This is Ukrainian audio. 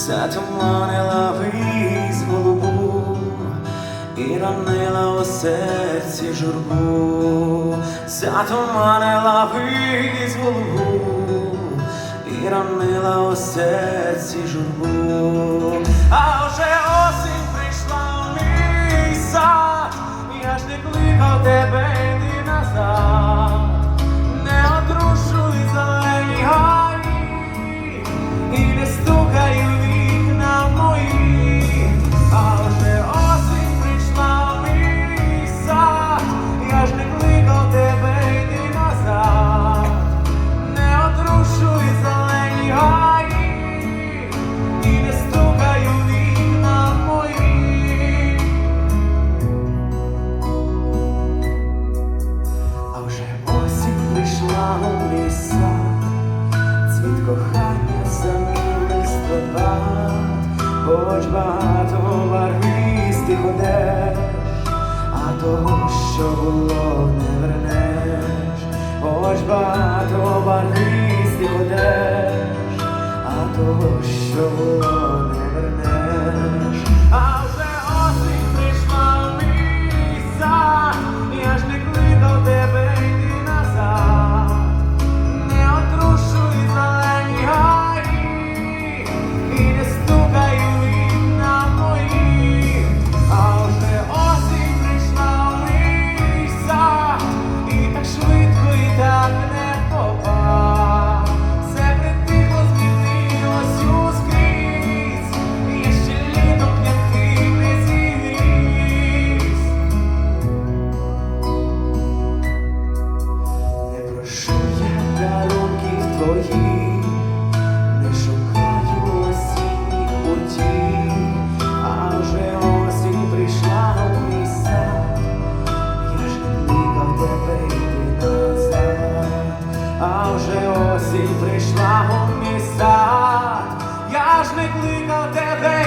затуманила вись голубу і ранила у серці журбу, затуманила вись голубу і ранила у серці журбу, а вже осінь. Палий сад, цвіт кохання самих складат, хоч багато барвистих ходеш, а того, що було, вернеш, хоч багато барвистих одеж, а того, що було, не вернеш. прийшла у мій я ж не кликав тебе.